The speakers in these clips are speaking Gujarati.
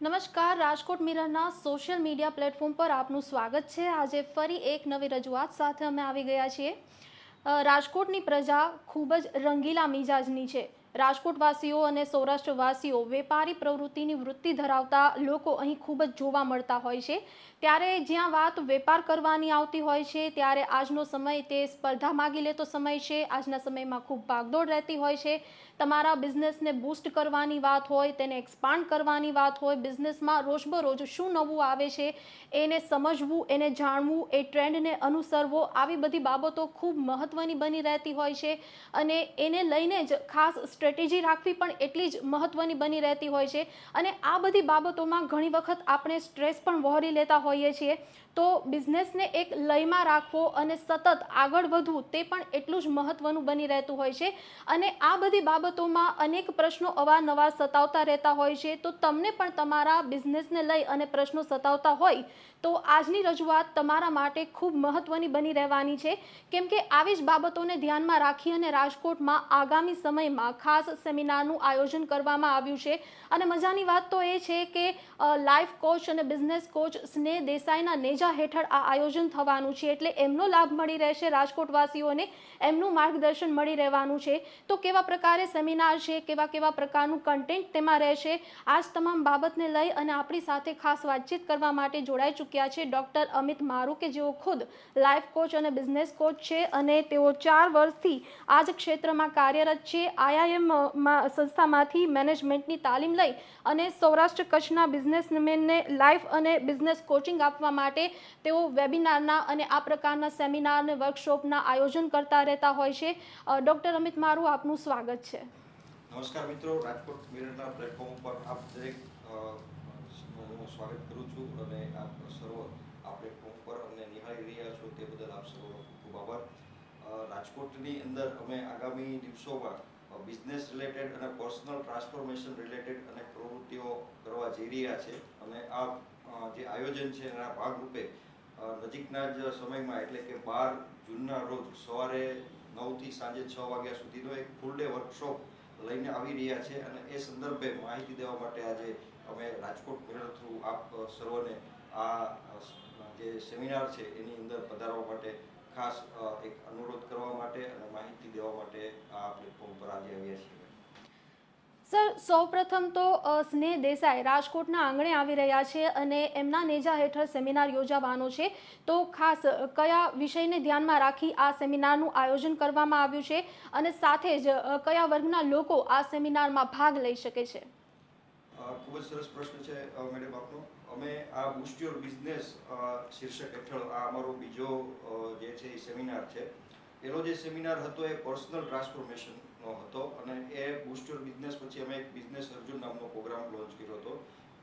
નમસ્કાર, રાજકોટ મિરરના સોશિયલ મીડિયા પ્લેટફોર્મ પર આપનું સ્વાગત છે. આજે ફરી એક નવી રજૂઆત સાથે અમે આવી ગયા છીએ. રાજકોટની પ્રજા ખૂબ જ રંગીલા મિજાજની છે. રાજકોટવાસીઓ અને સૌરાષ્ટ્રવાસીઓ વેપારી પ્રવૃત્તિની વૃત્તિ ધરાવતા લોકો અહીં ખૂબ જ જોવા મળતા હોય છે. ત્યારે જ્યાં વાત વેપાર કરવાની આવતી હોય છે, ત્યારે આજનો સમય તે સ્પર્ધા માગી લેતો સમય છે. આજના સમયમાં ખૂબ ભાગદોડ રહેતી હોય છે. તમારા બિઝનેસને બૂસ્ટ કરવાની વાત હોય, તેને એક્સપાન્ડ કરવાની વાત હોય, બિઝનેસમાં રોજબરોજ શું નવું આવે છે, એને સમજવું, એને જાણવું, એ ટ્રેન્ડને અનુસરવો, આવી બધી બાબતો ખૂબ મહત્ત્વની બની રહેતી હોય છે. અને એને લઈને જ ખાસ સ્ટ્રેટેજી રાખવી પણ એટલી જ મહત્ત્વની બની રહેતી હોય છે. અને આ બધી બાબતોમાં ઘણી વખત આપણે સ્ટ્રેસ પણ વહોરી લેતા હોઈએ છીએ. તો બિઝનેસને એક લયમાં રાખવો અને સતત આગળ વધવું તે પણ એટલું જ મહત્ત્વનું બની રહેતું હોય છે. અને આ બધી બાબતોમાં અનેક પ્રશ્નો અવારનવાર સતાવતા રહેતા હોય છે, તો તમને પણ તમારા બિઝનેસને લઈ અને પ્રશ્નો સતાવતા હોય, તો આજની રજૂઆત તમારા માટે ખૂબ મહત્ત્વની બની રહેવાની છે. કેમ કે આવી જ બાબતોને ધ્યાનમાં રાખી અને રાજકોટમાં આગામી સમયમાં ખાસ સેમિનારનું આયોજન કરવામાં આવ્યું છે. અને મજાની વાત તો એ છે કે લાઈફ કોચ અને બિઝનેસ કોચ સ્નેહ દેસાઈના નેજા હેઠળ આ આયોજન થવાનું છે, એટલે એમનો લાભ મળી રહેશે રાજકોટવાસીઓને, એમનું માર્ગદર્શન મળી રહેવાનું છે. તો કેવા પ્રકારે સેમિનાર છે, કેવા કેવા પ્રકારનું કન્ટેન્ટ તેમાં રહેશે આ તમામ બાબતને લઈ અને આપણી સાથે ખાસ વાતચીત કરવા માટે જોડાઈ ચૂક્યા છે ડૉક્ટર અમિત મારુ, કે જેઓ ખુદ લાઈફ કોચ અને બિઝનેસ કોચ છે અને તેઓ ચાર વર્ષથી આ જ ક્ષેત્રમાં કાર્યરત છે. આઈઆઈએમ સંસ્થામાંથી મેનેજમેન્ટની તાલીમ લઈ અને સૌરાષ્ટ્ર કચ્છના બિઝનેસમેનને લાઈફ અને બિઝનેસ કોચિંગ આપવા માટે તેઓ વેબિનારના અને આ પ્રકારના સેમિનાર અને વર્કશોપના આયોજન કરતા રહેતા હોય છે. ડૉક્ટર અમિત મારું, આપનું સ્વાગત છે. નમસ્કાર મિત્રો, રાજકોટ મિરરના પ્લેટફોર્મ ઉપર આપ દરેક સ્વાગત કરું છું અને આપ સર્વ આ પ્લેટફોર્મ પર અમને નિહાળી રહ્યા છો તે બદલ આપ સર્વનો ખૂબ આભાર. રાજકોટની અંદર અમે આગામી દિવસોમાં બિઝનેસ રિલેટેડ અને પર્સનલ ટ્રાન્સફોર્મેશન રિલેટેડ અને પ્રવૃત્તિઓ કરવા જઈ રહ્યા છે. અને આ જે આયોજન છે એના ભાગરૂપે નજીકના જ સમયમાં એટલે કે બાર જૂનના રોજ સવારે નવથી સાંજે છ વાગ્યા સુધીનો એક ફૂલ ડે વર્કશોપ લઈને આવી રહ્યા છે અને એ સંદર્ભે માહિતી દેવા માટે આજે અમે રાજકોટ મિરર થ્રુ આપ સર્વને આ જે સેમિનાર છે એની અંદર પધારવા માટે ખાસ એક અનુરોધ કરવા માટે અને માહિતી દેવા માટે આ પ્લેટફોર્મ પર આજે આવ્યા છીએ. સર, સૌપ્રથમ તો સ્નેહ દેસાઈ રાજકોટના આંગણે આવી રહ્યા છે અને એમના નેજા હેઠળ સેમિનાર યોજાવાનો છે. તો ખાસ કયા વિષયને ધ્યાનમાં રાખી આ સેમિનારનું આયોજન કરવામાં આવ્યું છે અને સાથે જ કયા વર્ગના લોકો આ સેમિનારમાં ભાગ લઈ શકે છે? ખૂબ જ સરસ પ્રશ્ન છે મેડમ આપનો. અમે આ બુસ્ટ યોર બિઝનેસ શીર્ષક હેઠળ આ અમારો બીજો જે છે સેમિનાર છે. એનો જે સેમિનાર હતો એ પર્સનલ ટ્રાન્સફોર્મેશનનો હતો અને એ બુસ્ટ યોર બિઝનેસ પછી અમે એક બિઝનેસ અર્જુન નામનો પ્રોગ્રામ લોન્ચ કર્યો હતો.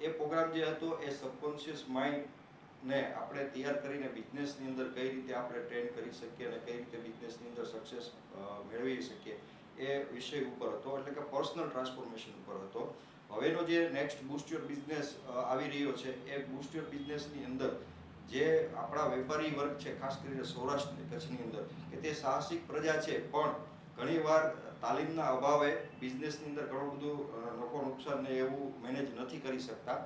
એ પ્રોગ્રામ જે હતો એ સબકોન્શિયસ માઇન્ડને આપણે તૈયાર કરીને બિઝનેસની અંદર કઈ રીતે આપણે ટ્રેન કરી શકીએ અને કઈ રીતે બિઝનેસની અંદર સક્સેસ મેળવી શકીએ એ વિષય ઉપર હતો, એટલે કે પર્સનલ ટ્રાન્સફોર્મેશન ઉપર હતો. હવેનો જે નેક્સ્ટ બુસ્ટ યોર બિઝનેસ આવી રહ્યો છે, એ બુસ્ટ યોર બિઝનેસની અંદર જે આપણા વેપારી વર્ગ છે, ખાસ કરીને સૌરાષ્ટ્ર કચ્છની અંદર, કે તે સાહસિક પ્રજા છે, પણ ઘણીવાર તાલીમના અભાવે બિઝનેસની અંદર ઘણું બધું લોકો નુકસાનને એવું મેનેજ નથી કરી શકતા.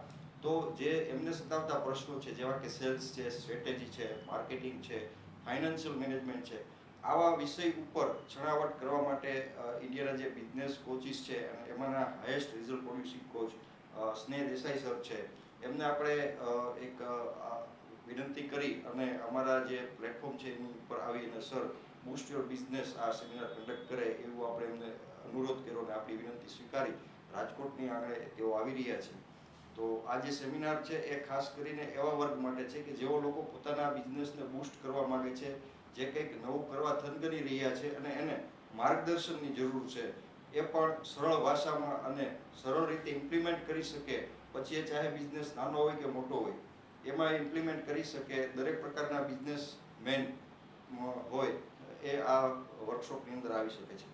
તો જે એમને સતાવતા પ્રશ્નો છે, જેવા કે સેલ્સ છે સ્ટ્રેટેજી છે માર્કેટિંગ છે ફાઇનાન્શિયલ મેનેજમેન્ટ છે, આવા વિષય ઉપર છણાવટ કરવા માટે ઇન્ડિયાના જે બિઝનેસ કોચિસ છે અને એમાંના highest result producing coach Sneh Desai sir છે, એમને આપણે એક વિનંતી કરી અને અમારા જે પ્લેટફોર્મ છે એની ઉપર આવી અને સર બુસ્ટ યોર બિઝનેસ આ સેમિનાર કન્ડક્ટ કરે એવું આપણે એમને અનુરોધ કર્યો અને આપણી વિનંતી સ્વીકારી. રાજકોટની આંગણે તેઓ આવી રહ્યા છે. તો આ જે સેમિનાર છે એ ખાસ કરીને એવા વર્ગ માટે છે કે જેઓ લોકો પોતાના બિઝનેસને બૂસ્ટ કરવા માગે છે, જે કંઈક નવું કરવા થનગની રહ્યા છે અને એને માર્ગદર્શનની જરૂર છે, એ પણ સરળ ભાષામાં અને સરળ રીતે ઇમ્પ્લિમેન્ટ કરી શકે. પછી એ ચાહે બિઝનેસ નાનો હોય કે મોટો હોય, એમાં ઇમ્પ્લિમેન્ટ કરી શકે દરેક પ્રકારના બિઝનેસ મેન હોય. એ આ વર્કશોપની અંદર આવી શકે છે.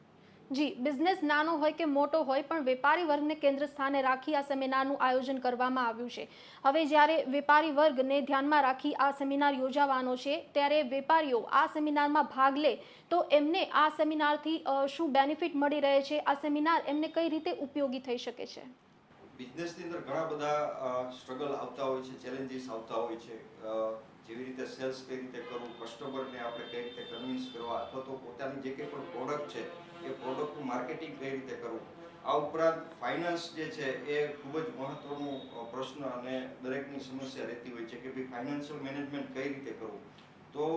જી બિઝનેસ નાનો હોય કે મોટો હોય પણ વેપારી વર્ગને કેન્દ્ર સ્થાને રાખી આ સેમિનારનું આયોજન કરવામાં આવ્યું છે. હવે જ્યારે વેપારી વર્ગને ધ્યાનમાં રાખી આ સેમિનાર યોજાવાનો છે ત્યારે વેપારીઓ આ સેમિનારમાં ભાગ લે તો એમને આ સેમિનારથી શું બેનિફિટ મળી રહે છે? આ સેમિનાર એમને કઈ રીતે ઉપયોગી થઈ શકે છે? બિઝનેસની અંદર ઘણા બધા સ્ટ્રગલ આવતા હોય છે ચેલેન્જીસ આવતા હોય છે. જેવી રીતે સેલ્સ કઈ રીતે કરવું કસ્ટમરને આપણે કઈ રીતે કન્વિન્સ કરવા અથવા તો પોતાની જે કંઈ પણ પ્રોડક્ટ છે, એ પ્રોડક્ટનું માર્કેટિંગ કઈ રીતે કરવું. આ ઉપરાંત ફાઇનાન્સ જે છે, એ ખૂબ જ મહત્વનો પ્રશ્ન અને દરેકની સમસ્યા રહેતી હોય છે કે ભાઈ ફાઇનાન્શિયલ મેનેજમેન્ટ કઈ રીતે કરવું. તો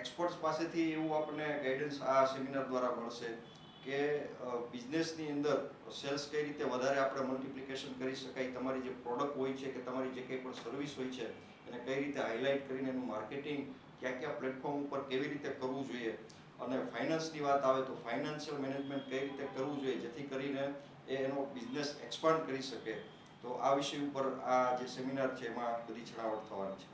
એક્સપર્ટ્સ પાસેથી એવું આપણને ગાઈડન્સ આ સેમિનાર દ્વારા મળશે કે બિઝનેસની અંદર સેલ્સ કઈ રીતે વધારે આપણે મલ્ટિપ્લિકેશન કરી શકાય, તમારી જે પ્રોડક્ટ હોય છે કે તમારી જે કંઈ પણ સર્વિસ હોય છે એને કઈ રીતે હાઇલાઇટ કરીને એનું માર્કેટિંગ કયા કયા પ્લેટફોર્મ ઉપર કેવી રીતે કરવું જોઈએ? અને ફાઇનાન્સની વાત આવે તો ફાઇનાન્શિયલ મેનેજમેન્ટ કઈ રીતે કરવું જોઈએ જેથી કરીને એ એનો બિઝનેસ એક્સપાન્ડ કરી શકે? તો આ વિષય ઉપર આ જે સેમિનાર છે એમાં બધી છણાવટ થવાની છે.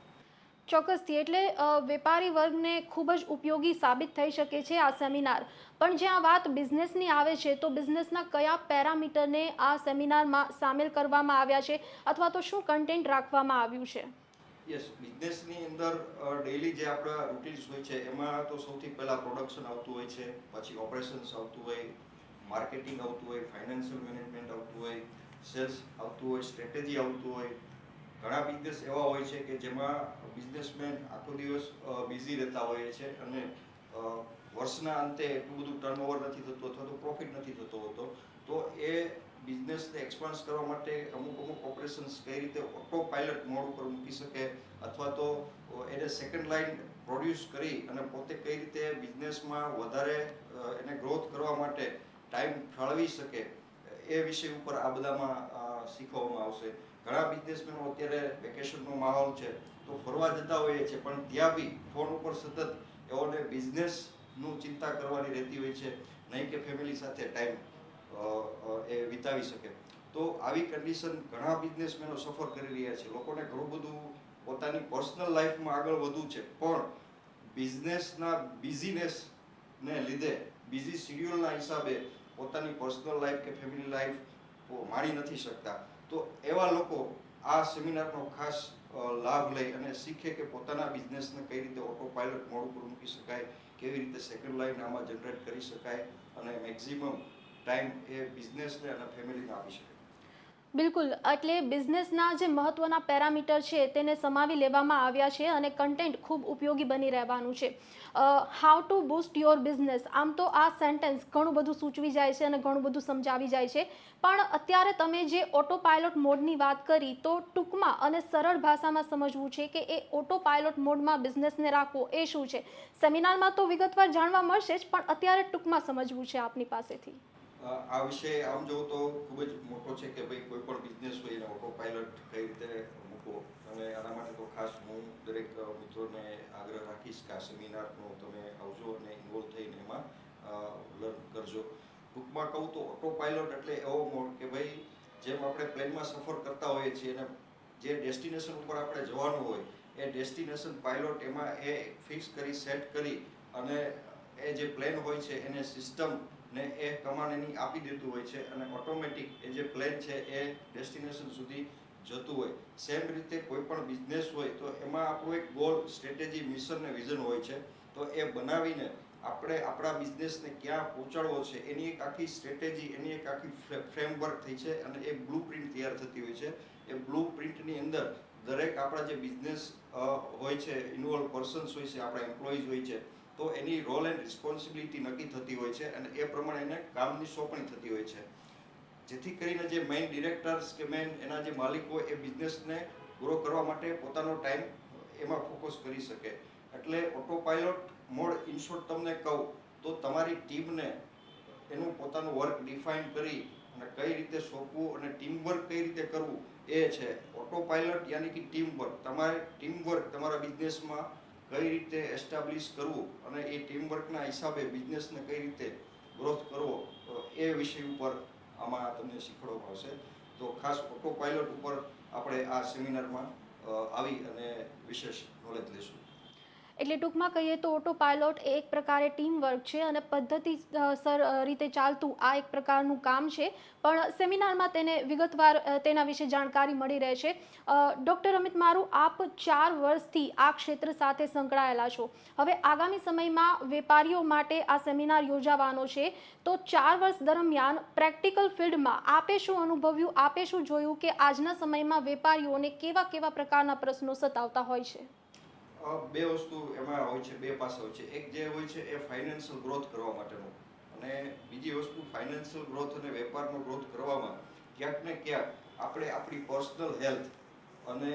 ચોક્કસથી. એટલે વેપારી વર્ગને ખૂબ જ ઉપયોગી સાબિત થઈ શકે છે આ સેમિનાર પણ જ્યાં વાત બિઝનેસની આવે છે, તો બિઝનેસના કયા પેરામીટરને આ સેમિનારમાં સામેલ કરવામાં આવ્યા છે? અથવા તો શું કન્ટેન્ટ રાખવામાં આવ્યું છે? યસ બિઝનેસની અંદર ડેઈલી જે આપણા રૂટીન્સ હોય છે, એમાં તો સૌથી પહેલાં પ્રોડક્શન આવતું હોય છે, પછી ઓપરેશન્સ આવતું હોય માર્કેટિંગ આવતું હોય ફાઇનાન્શિયલ મેનેજમેન્ટ આવતું હોય સેલ્સ આવતું હોય સ્ટ્રેટેજી આવતું હોય. ઘણા બિઝનેસ એવા હોય છે કે જેમાં બિઝનેસમેન આખો દિવસ બિઝી રહેતા હોય છે અને વર્ષના અંતે એટલું બધું ટર્નઓવર નથી થતું અથવા તો પ્રોફિટ નથી થતો હોતો. તો એ બિઝનેસને એક્સપાન્સ કરવા માટે અમુક અમુક ઓપરેશન્સ કઈ રીતે ઓટો પાયલટ મોડ ઉપર મૂકી શકે અથવા તો એને સેકન્ડ લાઇન પ્રોડ્યુસ કરી અને પોતે કઈ રીતે બિઝનેસમાં વધારે એને ગ્રોથ કરવા માટે ટાઈમ ફાળવી શકે, એ વિષય ઉપર આ બધામાં શીખવવામાં આવશે. ઘણા બિઝનેસમેનો અત્યારે વેકેશનનો માહોલ છે તો ફરવા જતા હોઈએ છે, પણ ત્યાં બી ફોન ઉપર સતત એઓને બિઝનેસનું ચિંતા કરવાની રહેતી હોય છે. નહીં કે ફેમિલી સાથે ટાઈમ એ વિતાવી શકે. તો આવી કન્ડિશન ઘણા બિઝનેસમેનો સફર કરી રહ્યા છે. લોકોને ઘણું બધું પોતાની પર્સનલ લાઈફમાં આગળ વધવું છે. પણ બિઝનેસના બિઝીનેસને લીધે બિઝી શિડ્યુલના હિસાબે પોતાની પર્સનલ લાઈફ કે ફેમિલી લાઈફ માણી નથી શકતા. તો એવા લોકો આ સેમિનારનો ખાસ લાભ લઈ અને શીખે કે પોતાના બિઝનેસને કઈ રીતે ઓટો પાયલટ મોડ પર મૂકી શકાય, કેવી રીતે સેકન્ડ લાઈન આમાં જનરેટ કરી શકાય અને મેક્ઝિમમ ટાઈમ એ બિઝનેસને અને ફેમિલીને આપી શકે. બિલકુલ. એટલે બિઝનેસના જે મહત્ત્વના પેરામીટર છે તેને સમાવી લેવામાં આવ્યા છે અને કન્ટેન્ટ ખૂબ ઉપયોગી બની રહેવાનું છે. How to boost your business આમ તો આ સેન્ટેન્સ ઘણું બધું સૂચવી જાય છે અને ઘણું બધું સમજાવી જાય છે. પણ અત્યારે તમે જે ઓટો પાયલોટ મોડની વાત કરી તો ટૂંકમાં અને સરળ ભાષામાં સમજવું છે કે એ ઓટો પાયલોટ મોડમાં બિઝનેસને રાખવો એ શું છે? સેમિનારમાં તો વિગતવાર જાણવા મળશે જ, પણ અત્યારે ટૂંકમાં સમજવું છે આપની પાસેથી. આ વિષય આમ જોઉં તો ખૂબ જ મોટો છે કે ભાઈ કોઈ પણ બિઝનેસ હોય એને ઓટો પાયલટ કઈ રીતે મૂકવો? અને આના માટે તો ખાસ હું દરેક મિત્રોને આગ્રહ રાખીશ કે આ સેમિનારનો તમે આવજો અને ઇન્વોલ્વ થઈને એમાં લર્ન કરજો. ટૂંકમાં કહું તો ઓટો પાયલટ એટલે એવો મોડ કે ભાઈ જેમ આપણે પ્લેનમાં સફર કરતા હોઈએ છીએ અને જે ડેસ્ટિનેશન ઉપર આપણે જવાનું હોય, એ ડેસ્ટિનેશન પાયલોટ એમાં એ ફિક્સ કરી સેટ કરી અને એ જે પ્લેન હોય છે એને સિસ્ટમ ને એ કમાન્ડ એની આપી દેતું હોય છે અને ઓટોમેટિક એ જે પ્લેન છે એ ડેસ્ટિનેશન સુધી જતું હોય. સેમ રીતે કોઈ પણ બિઝનેસ હોય તો એમાં આપણું એક ગોલ સ્ટ્રેટેજી મિશન ને વિઝન હોય છે. તો એ બનાવીને આપણે આપણા બિઝનેસને ક્યાં પહોંચાડવો છે એની એક આખી સ્ટ્રેટેજી એની એક આખી ફ્રેમવર્ક થઈ છે અને એ બ્લુ પ્રિન્ટ તૈયાર થતી હોય છે. એ બ્લુ પ્રિન્ટની અંદર દરેક આપણા જે બિઝનેસ હોય છે ઇન્વોલ્વ પર્સન્સ હોય છે, આપણા એમ્પ્લોઈઝ હોય છે તો એની રોલ એન્ડ રિસ્પોન્સિબિલિટી નક્કી થતી હોય છે અને એ પ્રમાણે એને કામની સોંપણી થતી હોય છે. જેથી કરીને જે મેઇન ડિરેક્ટર્સ કે મેઇન એના જે માલિકો એ બિઝનેસને ગ્રો કરવા માટે પોતાનો ટાઈમ એમાં ફોકસ કરી શકે. એટલે ઓટો પાયલોટ મોડ ઇનશોર્ટ તમને કહું, તો તમારી ટીમને એનું પોતાનું વર્ક ડિફાઇન કરી અને કઈ રીતે સોંપવું અને ટીમ વર્ક કઈ રીતે કરવું એ છે. ઓટો પાયલટ યાની કે ટીમ વર્ક તમારે ટીમ વર્ક તમારા બિઝનેસમાં કઈ રીતે એસ્ટાબ્લિશ કરવું અને એ ટીમવર્કના હિસાબે બિઝનેસને કઈ રીતે ગ્રોથ કરવો એ વિષય ઉપર આમાં તમને શીખવાડવામાં આવશે. તો ખાસ ઓટો પાઇલટ ઉપર આપણે આ સેમિનારમાં આવી અને વિશેષ નોલેજ લેશું એટલે ટૂંકમાં કહીએ તો ઓટો પાયલોટ એક પ્રકારે ટીમ વર્ક છે અને પદ્ધતિ સર રીતે ચાલતું આ એક પ્રકારનું કામ છે. પણ સેમિનારમાં તેને વિગતવાર તેના વિશે જાણકારી મળી રહે છે. ડૉક્ટર અમિત મારું, આપ ચાર વર્ષથી આ ક્ષેત્ર સાથે સંકળાયેલા છો. હવે આગામી સમયમાં વેપારીઓ માટે આ સેમિનાર યોજાવાનો છે. તો ચાર વર્ષ દરમિયાન પ્રેક્ટિકલ ફિલ્ડમાં આપે શું અનુભવ્યું, આપે શું જોયું કે આજના સમયમાં વેપારીઓને કેવા કેવા પ્રકારના પ્રશ્નો સતાવતા હોય છે? બે વસ્તુ એમાં હોય છે, બે પાસા હોય છે. એક જે હોય છે એ ફાઇનાન્શિયલ ગ્રોથ કરવા માટેનું. અને બીજી વસ્તુ ફાઇનાન્શિયલ ગ્રોથ અને વેપારનો ગ્રોથ કરવામાં ક્યાંક ને ક્યાંક આપણે આપણી પર્સનલ હેલ્થ અને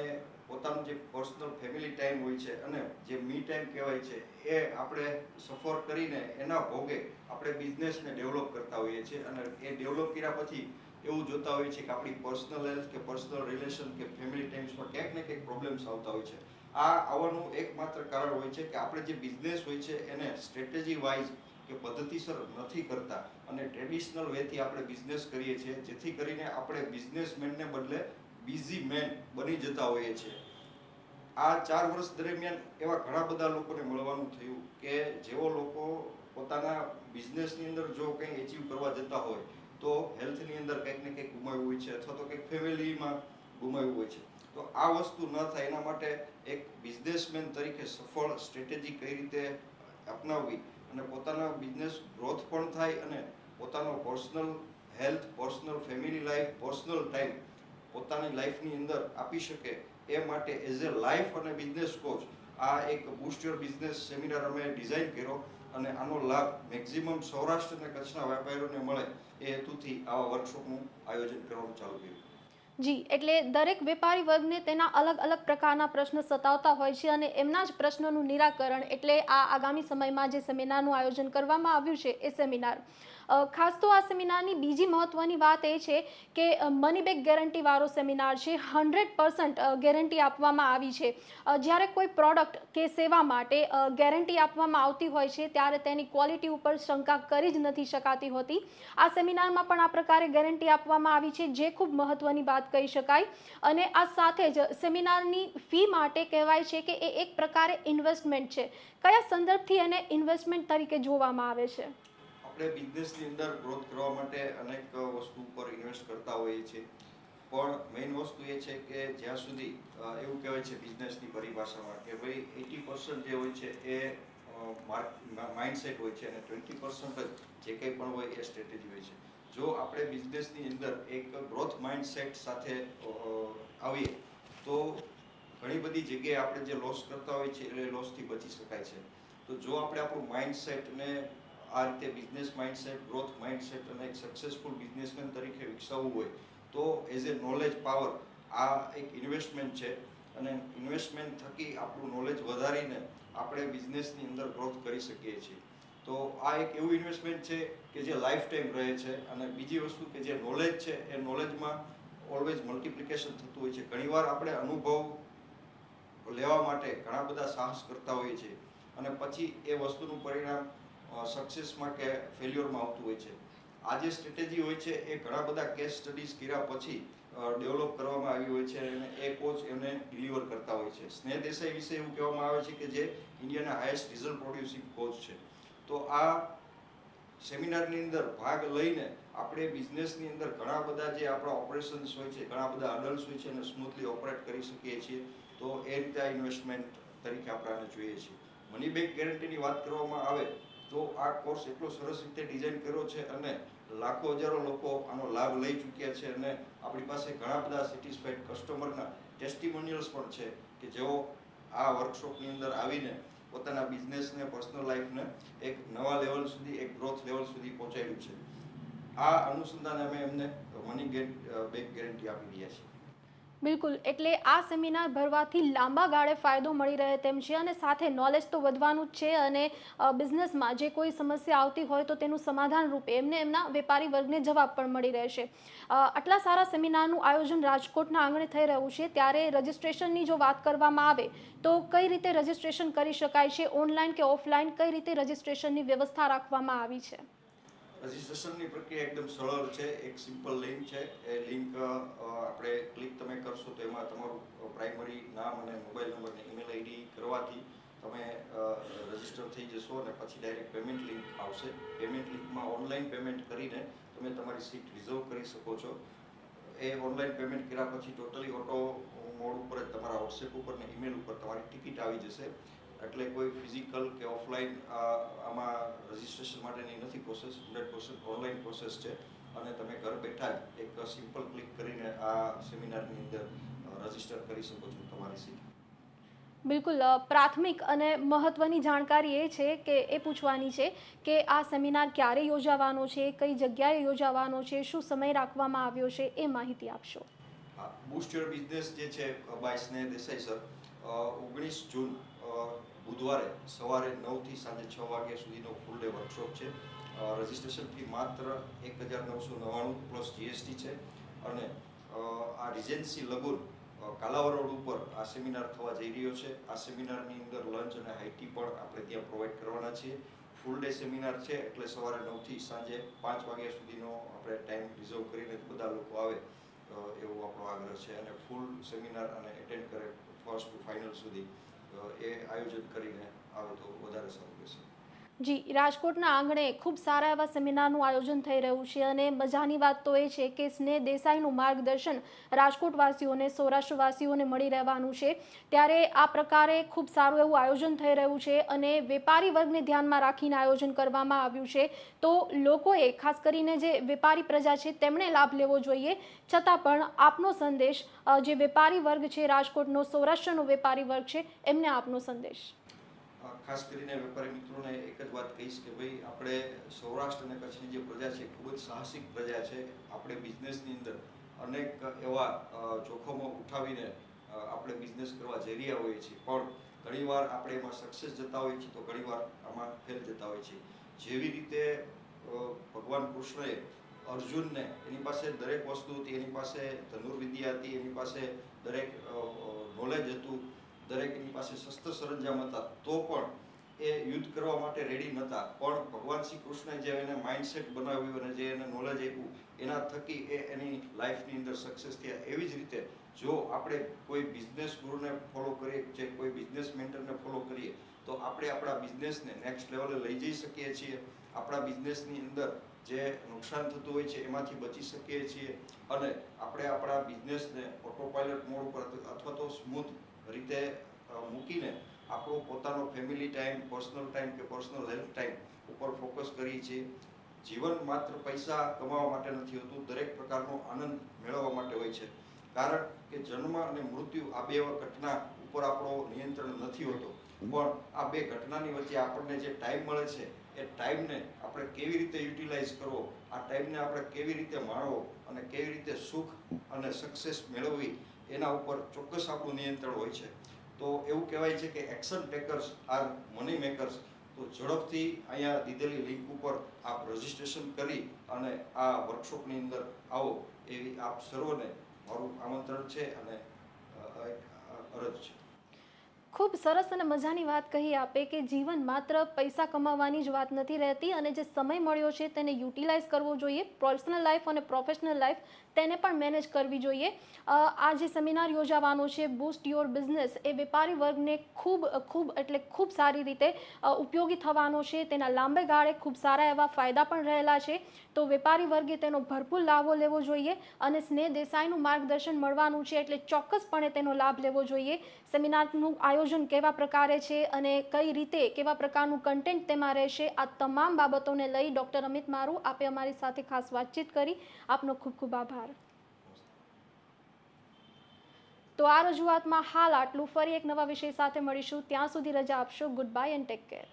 પોતાનું જે પર્સનલ ફેમિલી ટાઈમ હોય છે અને જે મી ટાઈમ કહેવાય છે, એ આપણે સફર કરીને એના ભોગે આપણે બિઝનેસને ડેવલપ કરતા હોઈએ છીએ અને એ ડેવલપ કર્યા પછી એવું જોતા હોઈએ છીએ કે આપણી પર્સનલ હેલ્થ કે પર્સનલ રિલેશન કે ફેમિલી ટાઈમ્સમાં ક્યાંક ને ક્યાંક પ્રોબ્લેમ્સ આવતા હોય છે. આ આવવાનું એકમાત્ર કારણ હોય છે કે આપણે જે બિઝનેસ હોય છે એને સ્ટ્રેટેજી વાઇઝ કે પદ્ધતિસર નથી કરતા અને ટ્રેડિશનલ વેથી આપણે બિઝનેસ કરીએ છીએ, જેથી કરીને આપણે બિઝનેસમેનને બદલે બિઝી મેન બની જતા હોઈએ છીએ. આ ચાર વર્ષ દરમિયાન એવા ઘણા બધા લોકોને મળવાનું થયું કે જેઓ લોકો પોતાના બિઝનેસની અંદર જો કંઈ એચીવ કરવા જતા હોય, તો હેલ્થની અંદર કંઈક ને કંઈક ગુમાવ્યું હોય છે અથવા તો કંઈક ફેમિલીમાં ગુમાવ્યું હોય છે. તો આ વસ્તુ ન થાય એના માટે એક બિઝનેસમેન તરીકે સફળ સ્ટ્રેટેજી કઈ રીતે અપનાવવી અને પોતાના બિઝનેસ ગ્રોથ પણ થાય અને પોતાનો personal health personal family life personal time પોતાની લાઈફની અંદર આપી શકે એ માટે એઝ એ લાઈફ અને બિઝનેસ કોચ આ એક બુસ્ટ બિઝનેસ સેમિનાર અમે ડિઝાઇન કર્યો અને આનો લાભ મેક્ઝિમમ સૌરાષ્ટ્ર અને કચ્છના વેપારીઓને મળે એ હેતુથી આવા વર્કશોપનું આયોજન કરવાનું ચાલુ કર્યું. જી, એટલે દરેક વેપારી વર્ગને તેના અલગ અલગ પ્રકારના પ્રશ્ન સતાવતા હોય છે અને એમના જ પ્રશ્નોનું નિરાકરણ, એટલે આ આગામી સમયમાં જે સેમિનારનું આયોજન કરવામાં આવ્યું છે, એ સેમિનાર. ખાસ તો આ સેમિનારની બીજી મહત્ત્વની વાત એ છે કે મની બેક ગેરંટીવાળો સેમિનાર છે. હંડ્રેડ પર્સન્ટ ગેરંટી આપવામાં આવી છે. જ્યારે કોઈ પ્રોડક્ટ કે સેવા માટે ગેરંટી આપવામાં આવતી હોય છે, ત્યારે તેની ક્વોલિટી ઉપર શંકા કરી જ નથી શકાતી હોતી. આ સેમિનારમાં પણ આ પ્રકારે ગેરંટી આપવામાં આવી છે, જે ખૂબ મહત્ત્વની વાત કહી શકાય. અને આ સાથે જ સેમિનારની ફી માટે કહેવાય છે કે એ એક પ્રકારે ઇન્વેસ્ટમેન્ટ છે. કયા સંદર્ભથી એને ઇન્વેસ્ટમેન્ટ તરીકે જોવામાં આવે છે? આપણે બિઝનેસની અંદર ગ્રોથ કરવા માટે અનેક વસ્તુ ઉપર ઇન્વેસ્ટ કરતા હોઈએ છીએ. પણ મેઇન વસ્તુ એ છે કે જ્યાં સુધી એવું કહેવાય છે બિઝનેસની પરિભાષામાં કે ભાઈ એટી પર્સન્ટ જે હોય છે એ માઇન્ડસેટ હોય છે અને ટ્વેન્ટી પર્સન્ટ જ જે કંઈ પણ હોય એ સ્ટ્રેટેજી હોય છે. જો આપણે બિઝનેસની અંદર એક ગ્રોથ માઇન્ડસેટ સાથે આવીએ, તો ઘણી બધી જગ્યાએ આપણે જે લોસ કરતા હોય છે એ લોસથી બચી શકાય છે. તો જો આપણે આપણું માઇન્ડસેટને આ રીતે બિઝનેસ માઇન્ડસેટ ગ્રોથ માઇન્ડસેટ અને એક સક્સેસફુલ બિઝનેસમેન તરીકે વિકસાવવું હોય તો એઝ એ નોલેજ પાવર આ એક ઇન્વેસ્ટમેન્ટ છે. અને ઇન્વેસ્ટમેન્ટ થકી આપણું નોલેજ વધારીને આપણે બિઝનેસની અંદર ગ્રોથ કરી શકીએ છીએ. તો આ એક એવું ઇન્વેસ્ટમેન્ટ છે કે જે લાઈફ ટાઈમ રહે છે અને બીજી વસ્તુ કે જે નોલેજ છે એ નોલેજમાં ઓલવેઝ મલ્ટિપ્લિકેશન થતું હોય છે. ઘણીવાર આપણે અનુભવ લેવા માટે ઘણા બધા સાહસ કરતા હોઈએ છીએ અને પછી એ વસ્તુનું પરિણામ સક્સેસમાં કે ફેલ્યોરમાં આવતું હોય છે. આ જે સ્ટ્રેટેજી હોય છે, એ ઘણા બધા કેસ સ્ટડીઝ કર્યા પછી ડેવલપ કરવામાં આવી હોય છે અને એ કોચ એને ડિલિવર કરતા હોય છે. સ્નેહ દેસાઈ વિશે એવું કહેવામાં આવે છે કે જે ઇન્ડિયાના હાઈએસ્ટ રિઝલ્ટ પ્રોડ્યુસિંગ કોચ છે. તો આ સેમિનારની અંદર ભાગ લઈને આપણે બિઝનેસની અંદર ઘણા બધા જે આપણા ઓપરેશન્સ હોય છે, ઘણા બધા અડલ્ટ હોય છે એને સ્મૂથલી ઓપરેટ કરી શકીએ છીએ. તો એ રીતે ઇન્વેસ્ટમેન્ટ તરીકે આપણે આને જોઈએ છીએ. મની બેક ગેરંટીની વાત કરવામાં આવે તો આ કોર્સ એટલો સરસ રીતે ડિઝાઇન કર્યો છે અને લાખો હજારો લોકો આનો લાભ લઈ ચૂક્યા છે અને આપણી પાસે ઘણા બધા સેટિસ્ફાઈડ કસ્ટમરના ટેસ્ટિમોનિયલ્સ પણ છે કે જેઓ આ વર્કશોપની અંદર આવીને પોતાના બિઝનેસને પર્સનલ લાઈફને એક નવા લેવલ સુધી, એક ગ્રોથ લેવલ સુધી પહોંચાડ્યું છે. આ અનુસંધાને અમે એમને મની બેક ગેરંટી આપી રહ્યા છીએ. બિલકુલ. એટલે આ સેમિનાર ભરવાથી લાંબા ગાળે ફાયદો મળી રહે તેમ છે અને સાથે નોલેજ તો વધવાનું જ છે અને બિઝનેસમાં જે કોઈ સમસ્યા આવતી હોય તો તેનું સમાધાન રૂપે એમને એમના વેપારી વર્ગને જવાબ પણ મળી રહેશે. આટલા સારા સેમિનારનું આયોજન રાજકોટના આંગણે થઈ રહ્યું છે. ત્યારે રજિસ્ટ્રેશનની જો વાત કરવામાં આવે તો કઈ રીતે રજિસ્ટ્રેશન કરી શકાય છે? ઓનલાઈન કે ઓફલાઈન કઈ રીતે રજિસ્ટ્રેશનની વ્યવસ્થા રાખવામાં આવી છે? રજિસ્ટ્રેશનની પ્રક્રિયા એકદમ સરળ છે, એક સિમ્પલ લિંક છે. એ લિંક આપણે ક્લિક તમે કરશો તો એમાં તમારું પ્રાઇમરી નામ અને મોબાઈલ નંબર ઈમેલ આઈડી કરવાથી તમે રજિસ્ટર થઈ જશો અને પછી ડાયરેક્ટ પેમેન્ટ લિંક આવશે. પેમેન્ટ લિંકમાં ઓનલાઈન પેમેન્ટ કરીને તમે તમારી સીટ રિઝર્વ કરી શકો છો. એ ઓનલાઈન પેમેન્ટ કર્યા પછી ટોટલી ઓટો મોડ ઉપર જ તમારા વોટ્સએપ ઉપર ને ઈમેલ ઉપર તમારી ટિકિટ આવી જશે. એટલે કોઈ ફિઝિકલ કે ઓફલાઈન આમાં રજિસ્ટ્રેશન માટેની નથી process hundred percent online process છે. અને તમે ઘર બેઠા જ એક સિમ્પલ ક્લિક કરીને આ સેમિનારની અંદર રજિસ્ટર કરી શકો છો તમારી સીટ. બિલકુલ પ્રાથમિક અને મહત્વની જાણકારી એ છે કે એ પૂછવાની છે કે આ સેમિનાર ક્યારે યોજાવાનો છે કઈ જગ્યાએ યોજાવાનો છે શું સમય રાખવામાં આવ્યો છે એ માહિતી આપશો. બુસ્ટ યોર બિઝનેસ જે છે બાય સ્નેહ દેસાઈ સર ઓગણીસ જૂન બુધવારે સવારે નવથી સાંજે છ વાગ્યા સુધીનો ફૂલ ડે વર્કશોપ છે. રજિસ્ટ્રેશન ફી માત્ર એક હજાર નવસો નવ્વાણું પ્લસ જીએસટી છે. અને આ રિજન્સી લગુન કાલાવર રોડ ઉપર આ સેમિનાર થવા જઈ રહ્યો છે. આ સેમિનારની અંદર લંચ અને હાઈટી પણ આપણે ત્યાં પ્રોવાઈડ કરવાના છીએ. ફૂલ ડે સેમિનાર છે એટલે સવારે નવથી સાંજે પાંચ વાગ્યા સુધીનો આપણે ટાઈમ રિઝર્વ કરીને બધા લોકો આવે એવો આપણો આગ્રહ છે. અને ફૂલ સેમિનાર અને એટેન્ડ કરે ફર્સ્ટ ટુ ફાઇનલ સુધી. એ આયોજન કરીને આવે તો વધારે સારું રહેશે. જી, રાજકોટના આંગણે ખૂબ સારા એવા સેમિનારનું આયોજન થઈ રહ્યું છે અને મજાની વાત તો એ છે કે સ્નેહ દેસાઈનું માર્ગદર્શન રાજકોટવાસીઓને, સૌરાષ્ટ્રવાસીઓને મળી રહેવાનું છે. ત્યારે આ પ્રકારે ખૂબ સારું એવું આયોજન થઈ રહ્યું છે અને વેપારી વર્ગને ધ્યાનમાં રાખીને આયોજન કરવામાં આવ્યું છે. તો લોકોએ, ખાસ કરીને જે વેપારી પ્રજા છે, તેમણે લાભ લેવો જોઈએ. છતાં પણ આપનો સંદેશ જે વેપારી વર્ગ છે, રાજકોટનો સૌરાષ્ટ્રનો વેપારી વર્ગ છે, એમને આપનો સંદેશ. ખાસ કરીને વેપારી મિત્રોને એક જ વાત કહીશ કે ભાઈ, આપણે સૌરાષ્ટ્ર અને કચ્છની જે પ્રજા છે ખૂબ જ સાહસિક પ્રજા છે. આપણે બિઝનેસની અંદર અનેક એવા જોખમો ઉઠાવીને આપણે બિઝનેસ કરવા જઈ રહ્યા હોઈએ છીએ. પણ ઘણીવાર આપણે એમાં સક્સેસ જતા હોઈએ છીએ તો ઘણીવાર આમાં ફેલ જતા હોઈએ છીએ. જેવી રીતે ભગવાન કૃષ્ણએ અર્જુનને એની પાસે દરેક વસ્તુ હતી, એની પાસે ધનુર્વિદ્યા હતી, એની પાસે દરેક નોલેજ હતું દરેકની પાસે શસ્ત્ર સરંજામ હતા, તો પણ એ યુદ્ધ કરવા માટે રેડી નહોતા. પણ ભગવાન શ્રી કૃષ્ણએ જે એને માઇન્ડસેટ બનાવ્યું અને જે એને નોલેજ આપ્યું, એના થકી એ એની લાઈફની અંદર સક્સેસ થયા. એવી જ રીતે જો આપણે કોઈ બિઝનેસ ગુરુને ફોલો કરીએ, જે કોઈ બિઝનેસ મેન્ટરને ફોલો કરીએ, તો આપણે આપણા બિઝનેસને નેક્સ્ટ લેવલે લઈ જઈ શકીએ છીએ. આપણા બિઝનેસની અંદર જે નુકસાન થતું હોય છે, એમાંથી બચી શકીએ છીએ. અને આપણે આપણા બિઝનેસને ઓટોપાયલટ મોડ ઉપર અથવા તો સ્મૂથ રીતે મૂકીને આપણો પોતાનો ફેમિલી ટાઈમ પર્સનલ ટાઈમ કે પર્સનલ હેલ્થ ટાઈમ ઉપર ફોકસ કરીએ છીએ. જીવન માત્ર પૈસા કમાવા માટે નથી હોતું, દરેક પ્રકારનો આનંદ મેળવવા માટે હોય છે. કારણ કે જન્મ અને મૃત્યુ આ બે ઘટના ઉપર આપણો નિયંત્રણ નથી હોતો. પણ આ બે ઘટનાની વચ્ચે આપણને જે ટાઈમ મળે છે, એ ટાઈમને આપણે કેવી રીતે યુટિલાઇઝ કરવો, આ ટાઈમને આપણે કેવી રીતે માણવો અને કેવી રીતે સુખ અને સક્સેસ મેળવવી એના ઉપર ચોક્કસ આપણું નિયંત્રણ હોય છે. તો એવું કહેવાય છે કે action takers are money makers તો ઝડપથી અહીંયા દીધેલી લિંક ઉપર આપ રજીસ્ટ્રેશન કરી અને આ વર્કશોપની અંદર આવો એવી આપ સર્વને મારું આમંત્રણ છે અને અરજ છે. ખૂબ સરસ અને મજાની વાત કહી આપે કે જીવન માત્ર પૈસા કમાવાની જ વાત નથી રહેતી અને જે સમય મળ્યો છે તેને યુટિલાઇઝ કરવો જોઈએ. પર્સનલ લાઈફ અને પ્રોફેશનલ લાઈફ તેને પણ મેનેજ કરવી જોઈએ. આ જે સેમિનાર યોજાવાનો છે બૂસ્ટ યોર બિઝનેસ એ વેપારી વર્ગને ખૂબ ખૂબ એટલે ખૂબ સારી રીતે ઉપયોગી થવાનો છે. તેના લાંબે ગાળે ખૂબ સારા એવા ફાયદા પણ રહેલા છે. તો વેપારી વર્ગે તેનો ભરપૂર લાભો લેવો જોઈએ અને સ્નેહ દેસાઈનું માર્ગદર્શન મળવાનું છે એટલે ચોક્કસપણે તેનો લાભ લેવો જોઈએ. સેમિનારનું આયોજન કેવા પ્રકારે છે અને કઈ રીતે, કેવા પ્રકારનું કન્ટેન્ટ તેમાં રહેશે, આ તમામ બાબતોને લઈ ડૉક્ટર અમિત મારું આપે અમારી સાથે ખાસ વાતચીત કરી. આપનો ખૂબ ખૂબ આભાર. તો આ રજૂઆતમાં હાલ આટલું ફરી એક નવા વિષય સાથે મળીશું. ત્યાં સુધી રજા આપશો. Goodbye and take care